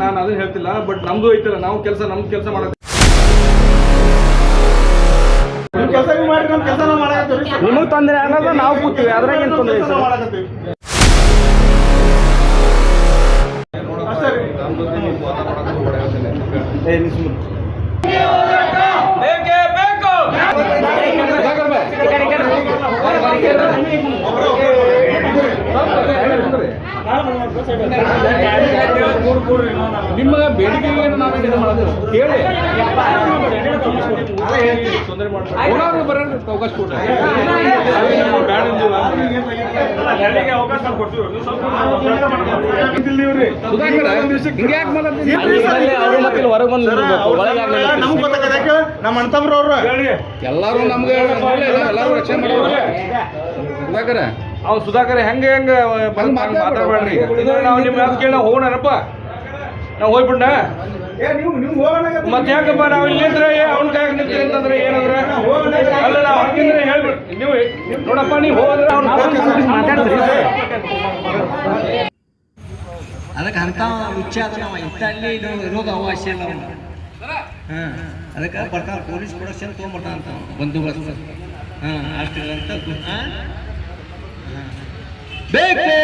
ನಾನು ಅದೇ ಹೇಳ್ತಿಲ್ಲ ಬಟ್ ನಮ್ದು ಐತಲ್ಲ ನಾವು ಕೆಲಸ ನಮ್ ಕೆಲಸ ಮಾಡಕತ್ತೀವಿ ನಿಮಗ್ ತೊಂದರೆ ಆಗಲ್ಲ ನಾವು ಕೂತೀವಿ. ಅದ್ರಾಗ ಏನ್ ತೊಂದರೆ? ನಿಮ್ಮ ಬೇಡಿಕೆಗೆ ನಾವು ಇದು ಮಾಡೋದು? ತೊಂದರೆ ಬರೋಣ ಅವಕಾಶ ಕೊಡ್ರಿ. ಇಲ್ಲಿ ಹೊರಗೆ ಬಂದು. ನಮ್ಗ್? ನಮ್ಮ ಎಲ್ಲಾರು ನಮ್ಗೆ ಎಲ್ಲಾರು ರಕ್ಷಣೆ ಮಾಡೋರು. ಸುಧಾಕರ? ಅವ್ ಸುಧಾಕರ್ ಹೆಂಗ ಹೆಂಗ ಮಾತಾಡ್ಬೇಡ್ರಿ. ನಾವು ನಿಮ್ಮ ಮಾತು ಕೇಳ ನಾವು ಹೋಗೋಣಪ್ಪ ನಾವು ಹೋಗ್ಬಿಡ್ನ? ಏ, ನೀವು ನೀವು ಹೋಗೋಣ ಮತ್ತೆ ಯಾಕಪ್ಪ ನಾವು ಇಲ್ಲಿದ್ರೆ ನಿಂತ್ರೆ ಅವ್ನ ಕಾಯಕ್ ನಿಂತ್ರಿ ಅಂತಂದ್ರೆ ಏನಂದ್ರೆ? ಅಲ್ಲ ನಾವು ಹಾಕಿದ್ರೆ ಹೇಳ್ಬಿಟ್ಟು ನೀವು ನೋಡಪ್ಪ ನೀವು ಹೋದ್ರೆ ಅವ್ನ ಮಾತಾಡ್ತೀರಿ. ಅದಕ್ಕೆ ಅಂಥ ವಿಚಾರ ನಾವು ಇಂಥಲ್ಲಿ ಇದು ಇರೋದು ಅವಶ್ಯ ಇಲ್ಲ ಅವ್ನು ಹಾಂ ಅದಕ್ಕೆ ಬರ್ತಾನೆ ಪೊಲೀಸ್ ಪ್ರೊಡಕ್ಷನ್ ತೊಗೊಂಬರ್ತಾನೆ ಅಂತ ಬಂದೋಬಸ್ತ್ ಹಾಂ ಅಷ್ಟು ಅಂತ ಬೇಕೇ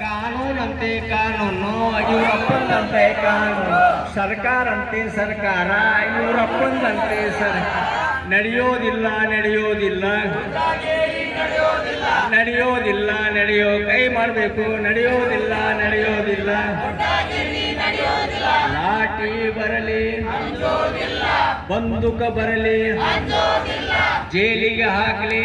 ಕಾನೂನಂತೆ ಕಾನೂನು ಇವರಪ್ಪಂದಂತೆ ಕಾನೂನು. ಸರ್ಕಾರ ಅಂತೆ ಸರ್ಕಾರ ಇವರಪ್ಪಂದಂತೆ ಸರ್. ನಡೆಯೋದಿಲ್ಲ ನಡೆಯೋದಿಲ್ಲ. ನಡೆಯೋದಿಲ್ಲ, ನಡೆಯೋ ಕೈ ಮಾಡಬೇಕು. ನಡೆಯೋದಿಲ್ಲ ನಡೆಯೋದಿಲ್ಲ. ಲಾಠಿ ಬರಲಿ. ಬಂದೂಕ ಬರಲಿ. ಜೈಲಿಗೆ ಹಾಕಲಿ.